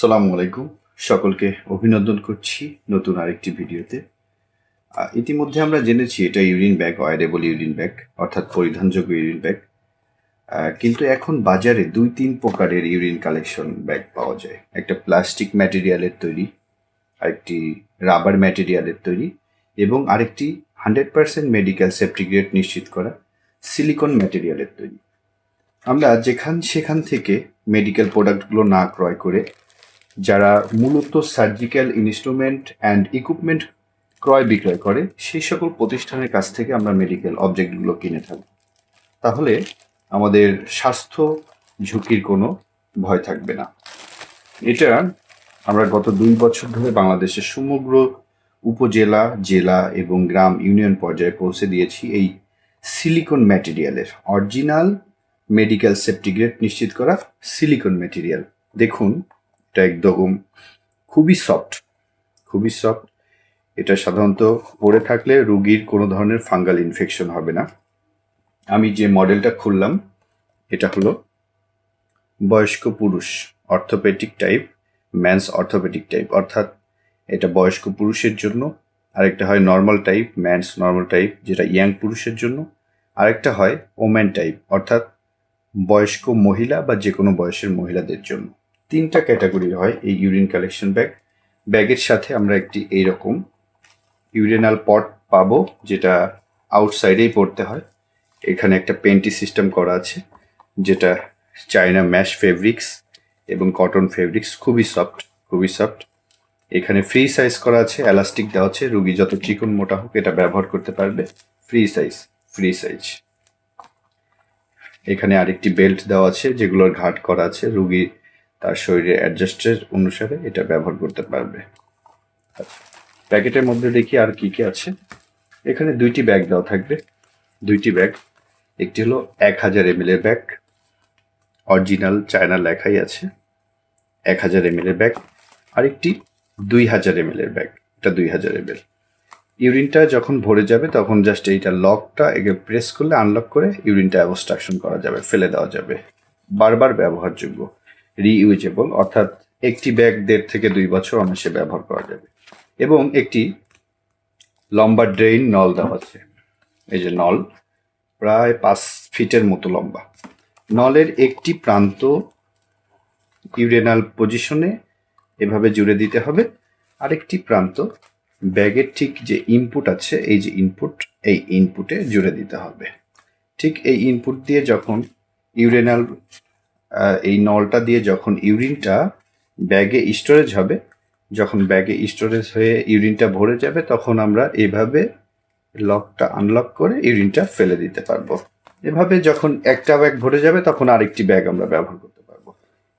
সালামু আলাইকুম। সকলকে অভিনন্দন করছি নতুন আরেকটি ভিডিওতে। ইতিমধ্যে আমরা জেনেছি এটা urine bag wearable urine bag, অর্থাৎ পরিধানযোগ্য ইউরিন ব্যাগ। কিন্তু এখন বাজারে দুই তিন প্রকারের ইউরিন কালেকশন ব্যাগ পাওয়া যায়। একটা প্লাস্টিক ম্যাটেরিয়ালের তৈরি, আরেকটি রাবার ম্যাটেরিয়ালের তৈরি এবং আরেকটি হান্ড্রেড পার্সেন্ট মেডিকেল সেফটিগ্রেড নিশ্চিত করা সিলিকন ম্যাটেরিয়ালের তৈরি। আমরা যেখান, সেখান থেকে মেডিকেল প্রোডাক্টগুলো না ক্রয় করে যারা মূলত সার্জিক্যাল ইনস্ট্রুমেন্ট অ্যান্ড ইকুইপমেন্ট ক্রয় বিক্রয় করে, সেই সকল প্রতিষ্ঠানের কাছ থেকে আমরা মেডিকেল অবজেক্টগুলো কিনে থাকি। তাহলে আমাদের স্বাস্থ্য ঝুঁকির কোনো ভয় থাকবে না। এটা আমরা গত দুই বছর ধরে বাংলাদেশের সমগ্র উপজেলা, জেলা এবং গ্রাম ইউনিয়ন পর্যায়ে পৌঁছে দিয়েছি এই সিলিকন ম্যাটেরিয়ালের অরিজিনাল মেডিকেল সেফটিগ্রেড নিশ্চিত করা সিলিকন ম্যাটেরিয়াল দেখুন একদম খুবই সফট খুবই সফট এটা সাধারণত পরে থাকলে রোগীর কোনো ধরনের ফাঙ্গাল ইনফেকশন হবে না। আমি যে মডেলটা খুললাম, এটা হলো বয়স্ক পুরুষ orthopaedic type man's orthopaedic type অর্থাৎ এটা বয়স্ক পুরুষের জন্য, আরেকটা হয় normal type man's normal type যেটা ইয়াং পুরুষের জন্য। আরেকটা হয় ওম্যান টাইপ অর্থাৎ বয়স্ক মহিলা বা যে কোনো বয়সের মহিলাদের জন্য। তিনটা ক্যাটাগরির হয় এই ইউরিন কালেকশন ব্যাগ। ব্যাগের সাথে আমরা একটি এইরকম ইউরিনাল পট পাবো, যেটা আউটসাইডেই পড়তে হয়। এখানে একটা পেন্টি সিস্টেম করা আছে, যেটা চায়না ম্যাশ ফেব্রিক্স এবং কটন ফেব্রিক্স, খুবই সফট খুবই সফট। এখানে ফ্রি সাইজ করা আছে, এলাস্টিক দেওয়া আছে, রুগী যত চিকন মোটা হোক এটা ব্যবহার করতে পারবে। Free size free size. এখানে আরেকটি বেল্ট দেওয়া আছে, যেগুলোর ঘাট করা আছে, রুগী তার শরীরে অ্যাডজাস্টের অনুসারে এটা ব্যবহার করতে পারবে। প্যাকেটের মধ্যে দেখি আর কি কি আছে। এখানে দুইটি ব্যাগ দেওয়া থাকবে। দুইটি ব্যাগ। একটি হলো এক হাজার এম এর ব্যাগ। অরিজিনাল চায়না লেখাই আছে। এক হাজার এম এর ব্যাগ। আরেকটি দুই হাজার এম এর ব্যাগ। এটা দুই হাজার এম ইউরিনটা যখন ভরে যাবে, তখন জাস্ট এইটা লকটা একে প্রেস করলে আনলক করে ইউরিনটা অবস্ট্রাকশন করা যাবে, ফেলে দেওয়া যাবে। বারবার ব্যবহারযোগ্য। রিইউজেবল অর্থাৎ একটি ব্যাগ দেড় থেকে দুই বছর অনায়াসে ব্যবহার করা যাবে। এবং একটি লম্বা ড্রেইন নল দেওয়া আছে। এই যে নল, প্রায় পাঁচ ফিটের মতো লম্বা। নলের একটি প্রান্ত ইউরেনাল পজিশনে এভাবে জুড়ে দিতে হবে। আরেকটি প্রান্ত ব্যাগের ঠিক যে ইনপুট আছে, এই যে ইনপুট এই ইনপুটে জুড়ে দিতে হবে। ঠিক এই ইনপুট দিয়ে যখন ইউরেনাল এই নলটা দিয়ে যখন ইউরিনটা ব্যাগে স্টোরেজ হবে, যখন ব্যাগে স্টোরেজ হয়ে ইউরিনটা ভরে যাবে, তখন আমরা এভাবে লকটা আনলক করে ইউরিনটা ফেলে দিতে পারব। এভাবে যখন একটা ব্যাগ ভরে যাবে, তখন আরেকটি ব্যাগ আমরা ব্যবহার করতে পারব।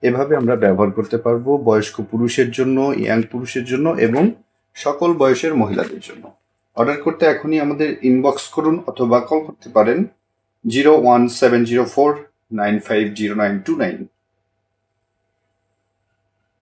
এভাবে আমরা ব্যবহার করতে পারব বয়স্ক পুরুষের জন্য ইয়াং পুরুষের জন্য এবং সকল বয়সের মহিলাদের জন্য। অর্ডার করতে এখনই আমাদের ইনবক্স করুন অথবা কল করতে পারেন। Zero one seven zero four Nine five zero nine two nine.